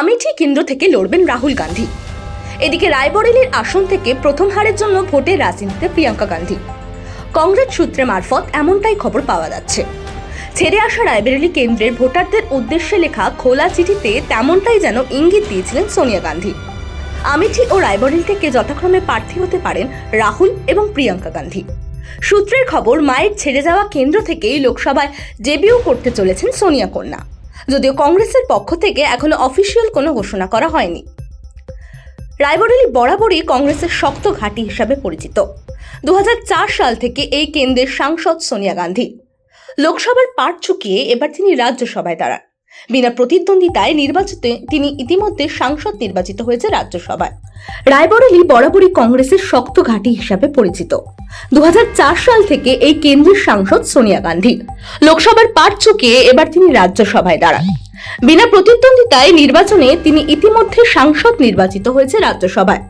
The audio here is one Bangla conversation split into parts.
আমেঠি কেন্দ্র থেকে লড়বেন রাহুল গান্ধী। এদিকে রায়বরেলির আসন থেকে প্রথম হারের জন্য ভোটের রাজনীতিতে প্রিয়াঙ্কা গান্ধী। কংগ্রেস সূত্রে মারফত এমনটাই খবর পাওয়া যাচ্ছে। ছেড়ে আসা রায়বেরেলি কেন্দ্রের ভোটারদের উদ্দেশ্যে লেখা খোলা চিঠিতে তেমনটাই যেন ইঙ্গিত দিয়েছিলেন সোনিয়া গান্ধী। আমেঠি ও রায়বরেলি থেকে যথাক্রমে প্রার্থী হতে পারেন রাহুল এবং প্রিয়াঙ্কা গান্ধী। সূত্রের খবর, মায়ের ছেড়ে যাওয়া কেন্দ্র থেকেই লোকসভায় ডেবিউ করতে চলেছেন সোনিয়া কন্যা। যদিও কংগ্রেসের পক্ষ থেকে এখনও অফিসিয়াল কোনো ঘোষণা করা হয়নি। রায়বরেলি বরাবরই কংগ্রেসের শক্ত ঘাঁটি হিসাবে পরিচিত। দু হাজার চার সাল থেকে এই কেন্দ্রের সাংসদ সোনিয়া গান্ধী। লোকসভার পাট চুকিয়ে এবার তিনি রাজ্যসভায় দাঁড়ান। বিনা প্রতিদ্বন্দ্বিতায় নির্বাচিত তিনি ইতিমধ্যে সাংসদ নির্বাচিত হয়েছে রাজ্যসভায়। রায়বরেলি বরাবরই কংগ্রেসের শক্ত ঘাঁটি হিসাবে পরিচিত। দু সাল থেকে এই কেন্দ্রের সাংসদ সোনিয়া গান্ধী। লোকসভার পাট চুকিয়ে এবার তিনি রাজ্যসভায় দাঁড়ান। বিনা প্রতিদ্বন্দ্বিতায় নির্বাচনে তিনি ইতিমধ্যে সাংসদ নির্বাচিত হয়েছে রাজ্যসভায়।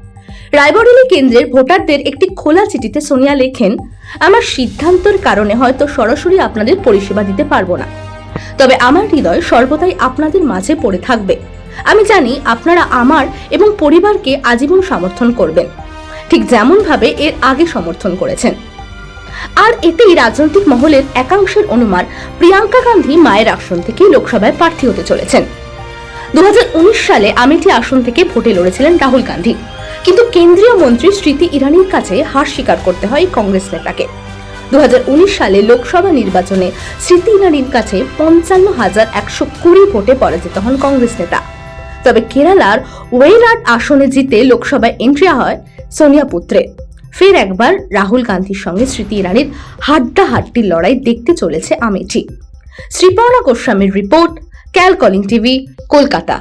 রায়বরেলি কেন্দ্রের ভোটারদের একটি খোলা চিঠিতে সোনিয়া লেখেন, আমার সিদ্ধান্তের কারণে হয়তো সরাসরি আপনাদের পরিষেবা দিতে পারব না। তবে আমার হৃদয় সর্বদাই আপনাদের মাঝে পড়ে থাকবে। আমি জানি আপনারা আমার এবং পরিবারকে আজীবন সমর্থন করবেন। ঠিক যেমনভাবে এর আগে সমর্থন করেছেন। আর এতেই রাজনৈতিক মহলের একাংশের অনুমান প্রিয়াঙ্কা গান্ধী মায়ের আসন থেকে লোকসভায় প্রার্থী হতে চলেছেন। দু হাজার উনিশ সালে আমেঠি আসন থেকে ভোটে লড়েছিলেন রাহুল গান্ধী। কিন্তু কেন্দ্রীয় মন্ত্রী স্মৃতি ইরানির কাছে হার স্বীকার করতে হয় কংগ্রেস নেতাকে। দু হাজার উনিশ সালে লোকসভা নির্বাচনে স্মৃতি ইরানির কাছে পঞ্চান্ন হাজার একশো কুড়ি ভোটে পরাজিত হন কংগ্রেস নেতা। তবে কেরালার ওয়েরাট আসনে জিতে লোকসভায় এন্ট্রি হয় সোনিয়া পুত্রে। ফের একবার রাহুল গান্ধীর সঙ্গে স্মৃতি ইরানির হাড্ডাহাড্ডির লড়াই দেখতে চলেছে আমেঠি শ্রীপর্ণা গোস্বামীর report, Cal calling TV, Kolkata.